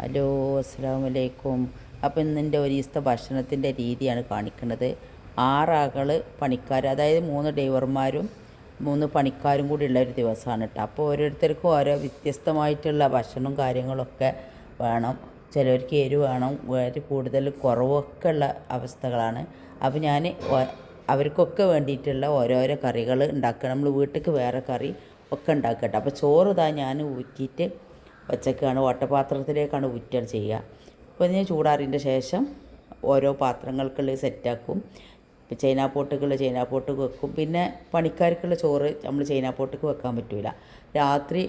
Hello അസ്സാം വലൈക്കും അപ്പോൾ ഇന്നിന്റെ ഒരു ഈസ്ത ഭക്ഷണത്തിന്റെ രീതിയാണ് കാണിക്കുന്നത്. ആറാകൾ പണിക്കാർ അതായത് മൂന്ന് ഡ്രൈവർമാരും മൂന്ന് പണിക്കാരും കൂടി ഉള്ള ഒരു ദിവസമാണ് കേട്ടോ. അപ്പോൾ ഓരോരുത്തർക്കും ഓരോ വ്യത്യസ്തമായിട്ടുള്ള ഭക്ഷണവും കാര്യങ്ങളൊക്കെ വേണം. ചിലവർക്ക് എരിവ് വേണം വേറെ കൂടുതൽ കുറവൊക്കെ ഉള്ള അവസ്ഥകളാണ്. അപ്പോൾ ഞാൻ അവർക്കൊക്കെ വേണ്ടിയിട്ടുള്ള ഓരോരോ കറികൾ ഉണ്ടാക്കുക നമ്മൾ വീട്ടിലേക്ക് വേറെ കറി ഒക്കെ ഉണ്ടാക്കട്ടെ അപ്പോൾ ചോറ് ഇതാ ഞാൻ ഊറ്റിയിട്ട് വച്ചേക്കാണ്. ഓട്ടപാത്രത്തിലേക്കാണ് ഉറ്റർ ചെയ്യുക. അപ്പോൾ ഇതിന് ചൂടാറിന്റെ ശേഷം ഓരോ പാത്രങ്ങൾക്കുള്ള സെറ്റാക്കും. ചൈന പോട്ടുകൾ ചൈന പോട്ട് വെക്കും. പിന്നെ പണിക്കാർക്കുള്ള ചോറ് നമ്മൾ ചൈന പോട്ടക്ക് വെക്കാൻ പറ്റില്ല രാത്രി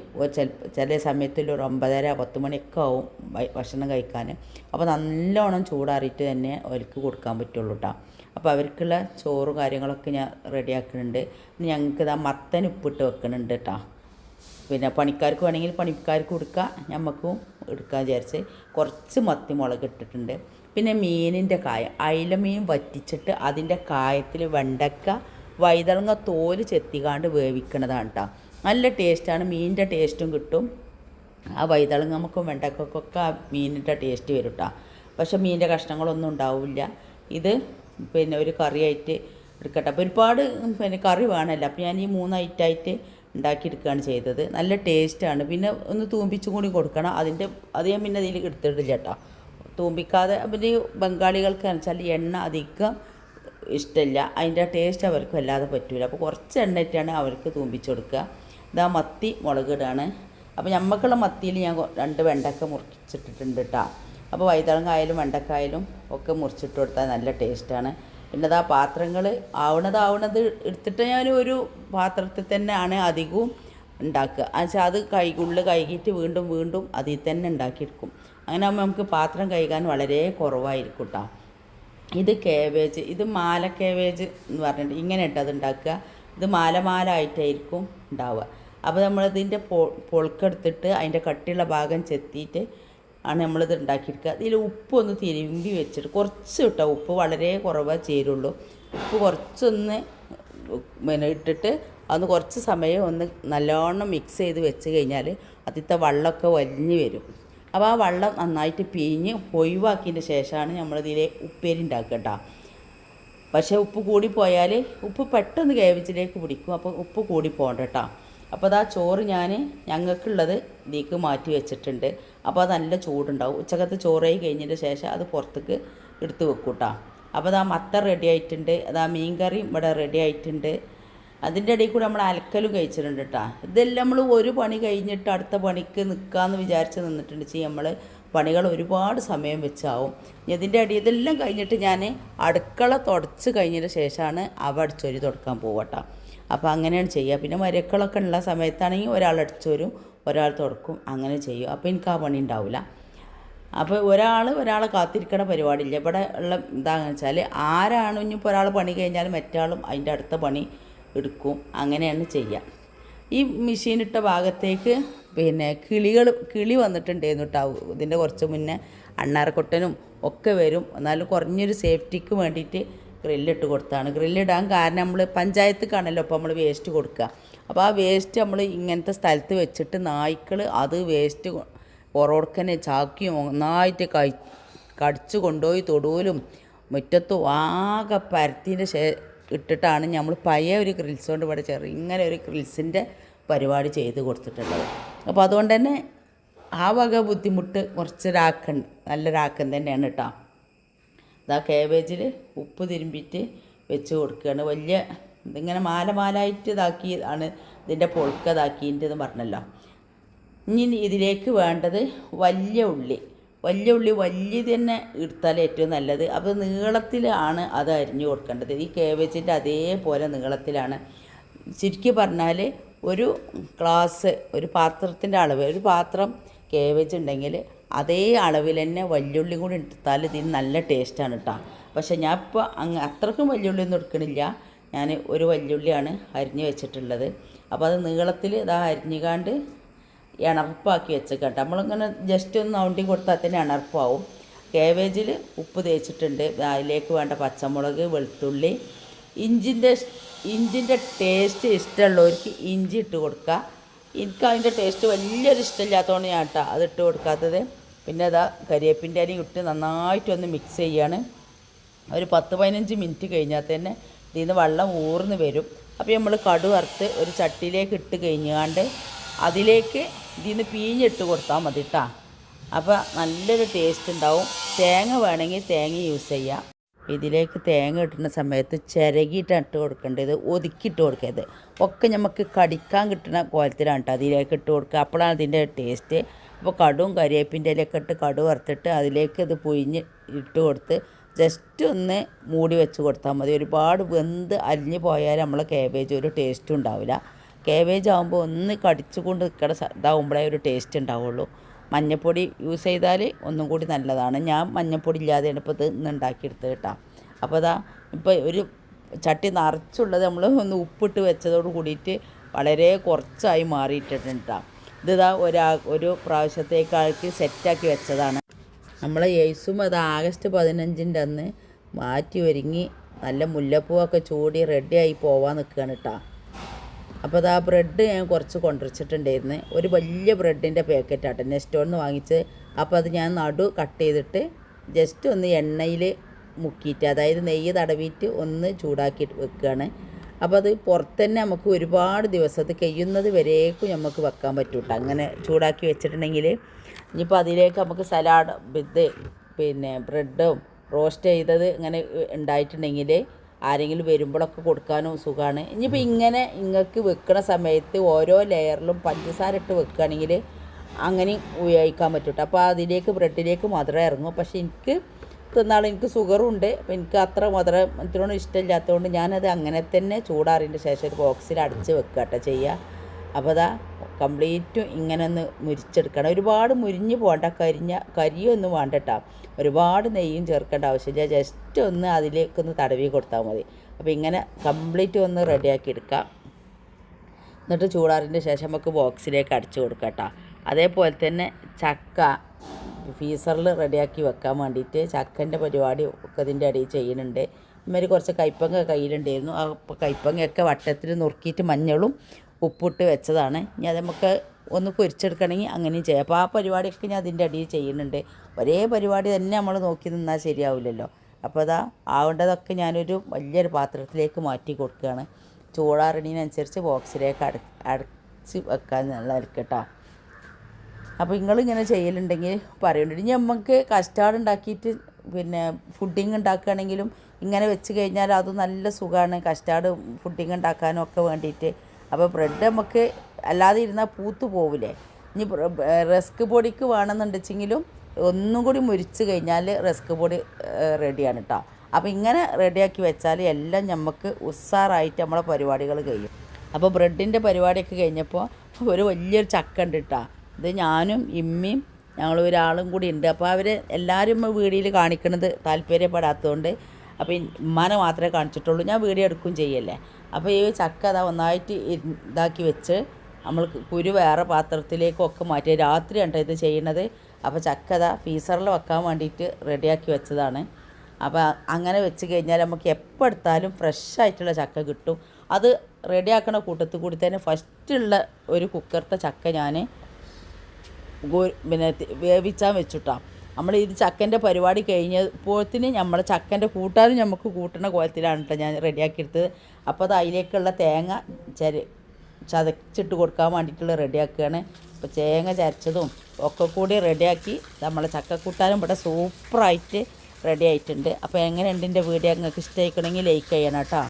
ചില സമയത്തിൽ ഒരു ഒമ്പതര പത്ത് മണിയൊക്കെ ആവും ഭക്ഷണം കഴിക്കാൻ. അപ്പോൾ നല്ലോണം ചൂടാറിയിട്ട് തന്നെ അവർക്ക് കൊടുക്കാൻ പറ്റുള്ളൂ കേട്ടോ അപ്പോൾ അവർക്കുള്ള ചോറും കാര്യങ്ങളൊക്കെ ഞാൻ റെഡിയാക്കുന്നുണ്ട്. ഞങ്ങൾക്ക് ഇതാ മത്തൻ ഉപ്പിട്ട് വെക്കുന്നുണ്ട് കേട്ടോ പിന്നെ പണിക്കാർക്ക് വേണമെങ്കിൽ പണിക്കാർക്ക് കൊടുക്കുക നമുക്കും എടുക്കാൻ വിചാരിച്ച് കുറച്ച് മത്തി മുളക് ഇട്ടിട്ടുണ്ട്. പിന്നെ മീനിന്റെ കായ. അയില മീൻ വറ്റിച്ചിട്ട് അതിന്റെ കായത്തിൽ വെണ്ടക്ക വൈതളങ്ങ തോൽ ചെത്തിക്കാണ്ട് വേവിക്കണതാണ് കേട്ടോ നല്ല ടേസ്റ്റാണ്. മീനിന്റെ ടേസ്റ്റും കിട്ടും. ആ വൈതളങ്ങമ്മക്കും വെണ്ടക്കൊക്കെ ആ മീനിന്റെ ടേസ്റ്റ് വരും കേട്ടോ പക്ഷെ മീനിന്റെ കഷ്ണങ്ങളൊന്നും ഉണ്ടാവില്ല. ഇത് പിന്നെ ഒരു കറിയായിട്ട് എടുക്കട്ടെ. അപ്പോൾ ഒരുപാട് പിന്നെ കറി വേണമല്ലോ. അപ്പോൾ ഞാൻ ഈ മൂന്ന് ഐറ്റമായിട്ട് ഉണ്ടാക്കിയെടുക്കുകയാണ് ചെയ്തത്. നല്ല ടേസ്റ്റാണ് പിന്നെ ഒന്ന് തൂമ്പിച്ചും കൂടി കൊടുക്കണം. അതിന്റെ അത് ഞാൻ പിന്നെ അതിൽ എടുത്തിട്ടില്ല കേട്ടോ. തൂമ്പിക്കാതെ പിന്നെ ബംഗാളികൾക്ക് വെച്ചാൽ എണ്ണ അധികം ഇഷ്ടമില്ല. അതിന്റെ ടേസ്റ്റ് അവർക്ക് വല്ലാതെ പറ്റില്ല അപ്പോൾ കുറച്ച് എണ്ണയിട്ടാണ് അവർക്ക് തൂമ്പിച്ച് കൊടുക്കുക. ഇതാ മത്തി മുളകിടാണ് അപ്പോൾ ഞമ്മക്കുള്ള മത്തിയിൽ ഞാൻ രണ്ട് വെണ്ടക്ക മുറിച്ചിട്ടിട്ടുണ്ട് കേട്ടോ. അപ്പോൾ വൈതളങ്ങായാലും വെണ്ടക്കായാലും ഒക്കെ മുറിച്ചിട്ട് കൊടുത്താൽ നല്ല ടേസ്റ്റാണ് പിന്നെ ആ പാത്രങ്ങൾ ആവണതാവണത് ആവണത് എടുത്തിട്ട് ഞാൻ ഒരു പാത്രത്തിൽ തന്നെയാണ് അധികവും ഉണ്ടാക്കുക. എന്നുവെച്ചാൽ അത് കൈകുള്ളിൽ കഴുകിയിട്ട് വീണ്ടും വീണ്ടും അതിൽ തന്നെ ഉണ്ടാക്കിയെടുക്കും. അങ്ങനെ ആകുമ്പോൾ നമുക്ക് പാത്രം കഴുകാൻ വളരെ കുറവായിരിക്കും കേട്ടോ ഇത് കേബേജ് ഇത് മാല കേബേജ് എന്ന് പറഞ്ഞിട്ട് ഇങ്ങനെ ഇട്ട് അത് ഉണ്ടാക്കുക. ഇത് മാല മാല ആയിട്ടായിരിക്കും ഉണ്ടാവുക. അപ്പോൾ നമ്മളിതിന്റെ പൊ പൊളുക്കെടുത്തിട്ട് അതിന്റെ കട്ടിയുള്ള ഭാഗം ചെത്തിയിട്ട് ആണ് നമ്മളിത് ഉണ്ടാക്കിയെടുക്കുക. ഇതിൽ ഉപ്പൊന്ന് തിരുമ്പി വെച്ചിട്ട് കുറച്ച് കിട്ടാം ഉപ്പ് വളരെ കുറവേ ചേരുള്ളൂ. ഉപ്പ് കുറച്ചൊന്ന് പിന്നെ ഇട്ടിട്ട് അന്ന് കുറച്ച് സമയം ഒന്ന് നല്ലോണം മിക്സ് ചെയ്ത് വെച്ച് കഴിഞ്ഞാൽ അതിത്തെ വെള്ളമൊക്കെ വലിഞ്ഞ് വരും. അപ്പോൾ ആ വള്ളം നന്നായിട്ട് പിഴിഞ്ഞ് ഒഴിവാക്കിയതിന്റെ ശേഷമാണ് നമ്മളിതിലെ ഉപ്പേരി ഉണ്ടാക്കുക കേട്ടോ പക്ഷേ ഉപ്പ് കൂടി ഉപ്പ് പെട്ടെന്ന് കേവിച്ചിലേക്ക് പിടിക്കും. അപ്പോൾ ഉപ്പ് കൂടി പോകണ്ട കേട്ടോ അപ്പോൾ അതാ ചോറ് ഞാൻ ഞങ്ങൾക്കുള്ളത് ഇതിലേക്ക് മാറ്റി വെച്ചിട്ടുണ്ട്. അപ്പോൾ അത് നല്ല ചൂടുണ്ടാവും. ഉച്ചക്കത്തെ ചോറായി കഴിഞ്ഞതിന് ശേഷം അത് പുറത്തേക്ക് എടുത്ത് വെക്കൂട്ടാ. കേട്ടോ അപ്പോൾ അതാ മത്ത റെഡി ആയിട്ടുണ്ട്. അതാ മീൻ കറിയും ഇവിടെ റെഡി ആയിട്ടുണ്ട്. അതിന്റെ ഇടയിൽ കൂടെ നമ്മൾ അലക്കലും കഴിച്ചിട്ടുണ്ട് കേട്ടോ ഇതെല്ലാം നമ്മൾ ഒരു പണി കഴിഞ്ഞിട്ട് അടുത്ത പണിക്ക് നിൽക്കാമെന്ന് വിചാരിച്ച് നിന്നിട്ടുണ്ട്. ചെയ്യും നമ്മൾ പണികൾ ഒരുപാട് സമയം വെച്ചാവും. ഇതിന്റെ അടി ഇതെല്ലാം കഴിഞ്ഞിട്ട് ഞാൻ അടുക്കള തുടച്ച് കഴിഞ്ഞതിന് ശേഷമാണ് അവ അടിച്ചൊരു തുടക്കാൻ പോവട്ടോ. അപ്പോൾ അങ്ങനെയാണ് ചെയ്യുക. പിന്നെ മരക്കളൊക്കെ ഉള്ള സമയത്താണെങ്കിൽ ഒരാൾ അടിച്ചോരും ഒരാൾ തുടക്കും അങ്ങനെ ചെയ്യും. അപ്പോൾ എനിക്ക് ആ പണി ഉണ്ടാവില്ല. അപ്പോൾ ഒരാൾ ഒരാളെ കാത്തിരിക്കണ പരിപാടിയില്ല. ഇവിടെ ഉള്ള എന്താണെന്ന് വെച്ചാൽ ആരാണ് ഇനിയിപ്പോൾ ഒരാൾ പണി കഴിഞ്ഞാൽ മറ്റാളും അതിന്റെ അടുത്ത പണി എടുക്കും. അങ്ങനെയാണ് ചെയ്യുക. ഈ മെഷീനിട്ട ഭാഗത്തേക്ക് പിന്നെ കിളികൾ കിളി വന്നിട്ടുണ്ടായിരുന്നു കേട്ടോ ഇതിന്റെ കുറച്ച് മുന്നേ അണ്ണാറക്കൊട്ടനും ഒക്കെ വരും. എന്നാലും കുറഞ്ഞൊരു സേഫ്റ്റിക്ക് വേണ്ടിയിട്ട് ഗ്രില്ലിട്ട് കൊടുത്താണ്. ഗ്രില്ലിടാൻ കാരണം നമ്മൾ പഞ്ചായത്തിക്കാണല്ലോ അപ്പോൾ നമ്മൾ വേസ്റ്റ് കൊടുക്കുക അപ്പോൾ ആ വേസ്റ്റ് നമ്മൾ ഇങ്ങനത്തെ സ്ഥലത്ത് വെച്ചിട്ട് നായ്ക്കൾ അത് വേസ്റ്റ് പൊറോടക്കനെ ചാക്കിയും ഒന്നായിട്ട് കഴി കടിച്ചു കൊണ്ടുപോയി തൊടുവലും മുറ്റത്തും ആകെ പരത്തിന്റെ ശേ ഇട്ടിട്ടാണ് നമ്മൾ പഴയ ഒരു ഗ്രിൽസ് കൊണ്ട് ഇവിടെ ചെറിയ ഇങ്ങനെ ഒരു ഗ്രിൽസിന്റെ പരിപാടി ചെയ്ത് കൊടുത്തിട്ടുള്ളത്. അപ്പോൾ അതുകൊണ്ട് തന്നെ ആ വക ബുദ്ധിമുട്ട് കുറച്ച് രാക്കുണ്ട് നല്ല രാക്കം തന്നെയാണ് കേട്ടോ. ഇതാ കേബേജിൽ ഉപ്പ് തിരുമ്പിയിട്ട് വെച്ച് കൊടുക്കുകയാണ്. വലിയ ഇതിങ്ങനെ മാലമാലായിട്ട് ഇതാക്കി ആണ് ഇതിന്റെ പൊളുക്ക ഇതാക്കിയിട്ട് പറഞ്ഞല്ലോ. ഇനി ഇതിലേക്ക് വേണ്ടത് വലിയ ഉള്ളി. വലിയ ഉള്ളി വലിയ തന്നെ എടുത്താൽ ഏറ്റവും നല്ലത്. അപ്പോൾ നീളത്തിലാണ് അത് അരിഞ്ഞു കൊടുക്കേണ്ടത്. ഈ കേബേജിന്റെ അതേപോലെ നീളത്തിലാണ്. ശരിക്കും പറഞ്ഞാൽ ഒരു ഗ്ലാസ് ഒരു പാത്രത്തിന്റെ അളവ് ഒരു പാത്രം കേബേജ് ഉണ്ടെങ്കിൽ അതേ അളവിൽ തന്നെ വല്യുള്ളി കൂടി എടുത്താൽ ഇതിന് നല്ല ടേസ്റ്റാണ് കേട്ടോ പക്ഷേ ഞാൻ ഇപ്പോൾ അങ്ങ് അത്രക്കും വല്യുള്ളി ഒന്നും എടുക്കണില്ല. ഞാൻ ഒരു വല്യുള്ളിയാണ് അരിഞ്ഞ് വെച്ചിട്ടുള്ളത്. അപ്പോൾ അത് നീളത്തിൽ ഇതാ അരിഞ്ഞുകാണ്ട് ഇണർപ്പാക്കി വെച്ചേക്കട്ടെ നമ്മളിങ്ങനെ ജസ്റ്റ് ഒന്ന് നൗണ്ടി കൊടുത്താൽ തന്നെ ഇണർപ്പാവും കേബേജിൽ ഉപ്പ് തേച്ചിട്ടുണ്ട്. അതിലേക്ക് വേണ്ട പച്ചമുളക് വെളുത്തുള്ളി ഇഞ്ചിന്റെ ഇഞ്ചിന്റെ ടേസ്റ്റ് ഇഷ്ടമുള്ളവർക്ക് ഇഞ്ചി ഇട്ട് കൊടുക്കുക. എനിക്ക് അതിന്റെ ടേസ്റ്റ് വലിയൊരു ഇഷ്ടമില്ലാത്തതുകൊണ്ട് ഞാൻ കേട്ടോ അത് ഇട്ട് കൊടുക്കാത്തത്. പിന്നെ അതാ കരിയേപ്പിന്റെ അരി ഇട്ട് നന്നായിട്ടൊന്ന് മിക്സ് ചെയ്യാണ്. ഒരു പത്ത് പതിനഞ്ച് മിനിറ്റ് കഴിഞ്ഞാൽ തന്നെ ഇതിൽ നിന്ന് വെള്ളം ഊർന്ന് വരും. അപ്പോൾ നമ്മൾ കടു വറുത്ത് ഒരു ചട്ടിയിലേക്ക് ഇട്ട് കഴിഞ്ഞാണ്ട് അതിലേക്ക് ഇതിൽ നിന്ന് പീഞ്ഞിട്ട് കൊടുത്താൽ മതി കേട്ടോ. അപ്പോൾ നല്ലൊരു ടേസ്റ്റ് ഉണ്ടാവും. തേങ്ങ വേണമെങ്കിൽ തേങ്ങ യൂസ് ചെയ്യാം. ഇതിലേക്ക് തേങ്ങ ഇട്ടുന്ന സമയത്ത് ചിരകിയിട്ട് ഇട്ട് കൊടുക്കേണ്ടത് ഒതുക്കിയിട്ട് കൊടുക്കരുത്. ഒക്കെ നമുക്ക് കടിക്കാൻ കിട്ടുന്ന കോലത്തിലാണ് കേട്ടോ അതിലേക്ക് ഇട്ട് കൊടുക്കുക. അപ്പോഴാണ് അതിന്റെ ടേസ്റ്റ് അപ്പോൾ കടുവും കരിയേപ്പിന്റെ ഇലയൊക്കെ ഇട്ട് കടു വറുത്തിട്ട് അതിലേക്ക് ഇത് പൊയിഞ്ഞ് ഇട്ട് കൊടുത്ത് ജസ്റ്റ് ഒന്ന് മൂടി വെച്ച് കൊടുത്താൽ മതി. ഒരുപാട് വെന്ത് അലിഞ്ഞു പോയാൽ നമ്മളെ കാബേജ് ഒരു ടേസ്റ്റും ഉണ്ടാവില്ല. കാബേജ് ആകുമ്പോൾ ഒന്ന് കടിച്ചുകൊണ്ട് നിൽക്കണ ഇതാകുമ്പോഴേ ഒരു ടേസ്റ്റ് ഉണ്ടാവുള്ളൂ. മഞ്ഞപ്പൊടി യൂസ് ചെയ്താൽ ഒന്നും കൂടി നല്ലതാണ്. ഞാൻ മഞ്ഞപ്പൊടി ഇല്ലാതെയാണ് ഇപ്പോൾ ഇത് ഇന്ന് ഉണ്ടാക്കിയെടുത്തത് കേട്ടോ. അപ്പോൾ അതാ ഇപ്പോൾ ഒരു ചട്ടി നിറച്ചുള്ളത് നമ്മൾ ഒന്ന് ഉപ്പിട്ട് വെച്ചതോട് കൂടിയിട്ട് വളരെ കുറച്ചായി മാറിയിട്ടിട്ടുണ്ട് ഇതിതാ ഒരാ ഒരു പ്രാവശ്യത്തേക്കാൾക്ക് സെറ്റാക്കി വെച്ചതാണ്. നമ്മൾ യേസും അത് ആഗസ്റ്റ് പതിനഞ്ചിന്റെ അന്ന് മാറ്റി ഒരുങ്ങി നല്ല മുല്ലപ്പൂവൊക്കെ ചൂടി റെഡിയായി പോവാൻ നിൽക്കുകയാണ് കേട്ടോ അപ്പോൾ അത് ആ ബ്രെഡ് ഞാൻ കുറച്ച് കൊണ്ടുവച്ചിട്ടുണ്ടായിരുന്നു. ഒരു വലിയ ബ്രെഡിന്റെ പാക്കറ്റാട്ടെ. നെസ്റ്റോണിൽ നിന്ന് വാങ്ങിച്ച് അപ്പോൾ അത് ഞാൻ നടു കട്ട് ചെയ്തിട്ട് ജസ്റ്റ് ഒന്ന് എണ്ണയിൽ മുക്കിയിട്ട് അതായത് നെയ്യ് തടവിയിട്ട് ഒന്ന് ചൂടാക്കി വെക്കുകയാണ് അപ്പോൾ അത് പുറത്തുതന്നെ നമുക്ക് ഒരുപാട് ദിവസം അത് കഴിയുന്നത് വരേക്കും നമുക്ക് വെക്കാൻ പറ്റൂട്ടോ. അങ്ങനെ ചൂടാക്കി വെച്ചിട്ടുണ്ടെങ്കിൽ ഇനിയിപ്പോൾ അതിലേക്ക് നമുക്ക് സലാഡ് ഇത് പിന്നെ ബ്രെഡും റോസ്റ്റ് ചെയ്തത് ഇങ്ങനെ ഉണ്ടായിട്ടുണ്ടെങ്കിൽ ആരെങ്കിലും വരുമ്പോഴൊക്കെ കൊടുക്കാനും സുഖമാണ്. ഇനിയിപ്പോൾ ഇങ്ങനെ ഇങ്ങൾക്ക് വെക്കണ സമയത്ത് ഓരോ ലെയറിലും പഞ്ചസാര ഇട്ട് വെക്കുകയാണെങ്കിൽ അങ്ങനെ ഉപയോഗിക്കാൻ പറ്റും അപ്പോൾ അതിലേക്ക് ബ്രെഡിലേക്ക് മധുരം ഇറങ്ങും. പക്ഷേ എനിക്ക് തിന്നാൾ എനിക്ക് ഷുഗറും ഉണ്ട് അപ്പോൾ എനിക്ക് അത്ര മധുരത്തിനോട് ഇഷ്ടമില്ലാത്തതുകൊണ്ട് ഞാനത് അങ്ങനെ തന്നെ ചൂടാറിന്റെ ശേഷം ഒരു ബോക്സിൽ അടച്ച് വെക്കുക കേട്ടോ ചെയ്യുക. അപ്പോൾ അതാ കംപ്ലീറ്റും ഇങ്ങനെ ഒന്ന് മുരിച്ചെടുക്കണം. ഒരുപാട് മുരിഞ്ഞ് പോകണ്ട. കരിഞ്ഞ കരിയൊന്നും വേണ്ട കേട്ടോ ഒരുപാട് നെയ്യും ചേർക്കേണ്ട ആവശ്യമില്ല. ജസ്റ്റ് ഒന്ന് അതിലേക്കൊന്ന് തടവി കൊടുത്താൽ മതി. അപ്പോൾ ഇങ്ങനെ കംപ്ലീറ്റ് ഒന്ന് റെഡിയാക്കി എടുക്കാം. എന്നിട്ട് ചൂടാറിന്റെ ശേഷം നമുക്ക് ബോക്സിലേക്ക് അടിച്ചു കൊടുക്കാം കേട്ടോ അതേപോലെ തന്നെ ചക്ക ഫീസറിൽ റെഡിയാക്കി വെക്കാൻ വേണ്ടിയിട്ട് ചക്കന്റെ പരിപാടി ഒക്കെ ഇതിന്റെ അടിയിൽ ചെയ്യുന്നുണ്ട്. ഇമാര് കുറച്ച് കയ്പ്പങ്ങ കയ്യിലുണ്ടായിരുന്നു. ആ കൈപ്പങ്ങയൊക്കെ വട്ടത്തിൽ നുറുക്കിയിട്ട് മഞ്ഞളും ഉപ്പിട്ട് വെച്ചതാണ്. ഇനി അത് നമുക്ക് ഒന്ന് പൊരിച്ചെടുക്കണമെങ്കിൽ അങ്ങനെയും ചെയ്യാം. അപ്പോൾ ആ പരിപാടിയൊക്കെ ഞാൻ അതിന്റെ അടിയിൽ ചെയ്യുന്നുണ്ട്. ഒരേ പരിപാടി തന്നെ നമ്മൾ നോക്കി നിന്നാൽ ശരിയാവില്ലല്ലോ. അപ്പോൾ അതാ ആവേണ്ടതൊക്കെ ഞാനൊരു വലിയൊരു പാത്രത്തിലേക്ക് മാറ്റി കൊടുക്കുകയാണ്. ചൂടാറണീനനുസരിച്ച് ബോക്സിലേക്ക് അട അടച്ച് വെക്കാൻ നല്ല കേട്ടോ അപ്പോൾ നിങ്ങളിങ്ങനെ ചെയ്യലുണ്ടെങ്കിൽ പറയുന്നുണ്ട് ഇനി നമുക്ക് കസ്റ്റാർഡ് ഉണ്ടാക്കിയിട്ട് പിന്നെ ഫുഡിങ് ഉണ്ടാക്കുകയാണെങ്കിലും ഇങ്ങനെ വെച്ച് കഴിഞ്ഞാൽ അത് നല്ല സുഖമാണ്. കസ്റ്റാർഡ് ഫുഡിങ് ഉണ്ടാക്കാനും ഒക്കെ വേണ്ടിയിട്ട് അപ്പോൾ ബ്രെഡ് നമുക്ക് അല്ലാതെ ഇരുന്നാൽ പൂത്ത് പോവില്ലേ? ഇനി റസ്ക് പൊടിക്ക് വേണമെന്നുണ്ടെച്ചെങ്കിലും ഒന്നും കൂടി മുരിച്ച് കഴിഞ്ഞാൽ റസ്ക് പൊടി റെഡിയാണ് കേട്ടോ അപ്പോൾ ഇങ്ങനെ റെഡിയാക്കി വെച്ചാൽ എല്ലാം നമുക്ക് ഉസ്സാറായിട്ട് നമ്മളെ പരിപാടികൾ കഴിയും. അപ്പോൾ ബ്രെഡിന്റെ പരിപാടിയൊക്കെ കഴിഞ്ഞപ്പോൾ ഒരു വലിയൊരു ചക്ക ഉണ്ട് കേട്ടോ ഇത് ഞാനും ഇമ്മിയും ഞങ്ങൾ ഒരാളും കൂടി ഉണ്ട്. അപ്പോൾ അവർ എല്ലാവരും വീഡിയോയിൽ കാണിക്കുന്നത് താല്പര്യപ്പെടാത്തതുകൊണ്ട് അപ്പോൾ ഉമ്മാനെ മാത്രമേ കാണിച്ചിട്ടുള്ളൂ. ഞാൻ വീഡിയോ എടുക്കുകയും ചെയ്യല്ലേ. അപ്പോൾ ഈ ചക്ക അതാ ഒന്നായിട്ട് ഇതാക്കി വെച്ച് നമ്മൾ കുരു വേറെ പാത്രത്തിലേക്കൊക്കെ മാറ്റി. രാത്രി കണ്ടോ ഇത് ചെയ്യണത്? അപ്പോൾ ചക്ക അതാ ഫീസറിൽ വെക്കാൻ വേണ്ടിയിട്ട് റെഡിയാക്കി വെച്ചതാണ്. അപ്പോൾ അങ്ങനെ വെച്ച് കഴിഞ്ഞാൽ നമുക്ക് എപ്പോൾ എടുത്താലും ഫ്രഷ് ആയിട്ടുള്ള ചക്ക കിട്ടും. അത് റെഡിയാക്കണ കൂട്ടത്തിൽ കൂടി തന്നെ ഫസ്റ്റുള്ള ഒരു കുക്കറത്തെ ചക്ക ഞാൻ പിന്നെ വേവിച്ചാൽ വെച്ചിട്ടാ. നമ്മൾ ഇത് ചക്കന്റെ പരിപാടി കഴിഞ്ഞപ്പോഴത്തിന് നമ്മളെ ചക്കന്റെ കൂട്ടാനും നമുക്ക് കൂട്ടണ കോലത്തിലാണ് കേട്ടോ ഞാൻ റെഡിയാക്കി എടുത്തത് അപ്പോൾ അത് അതിലേക്കുള്ള തേങ്ങ ചര ചതച്ചിട്ട് കൊടുക്കാൻ വേണ്ടിയിട്ടുള്ള റെഡിയാക്കുകയാണ്. അപ്പോൾ തേങ്ങ ചരച്ചതും ഒക്കെ കൂടി റെഡിയാക്കി നമ്മളെ ചക്കക്കൂട്ടാനും ഇവിടെ സൂപ്പറായിട്ട് റെഡി ആയിട്ടുണ്ട് അപ്പോൾ എങ്ങനെയുണ്ട് എന്റെ വീഡിയോ? നിങ്ങൾക്ക് ഇഷ്ടമായിക്കണമെങ്കിൽ ലൈക്ക് ചെയ്യണം കേട്ടോ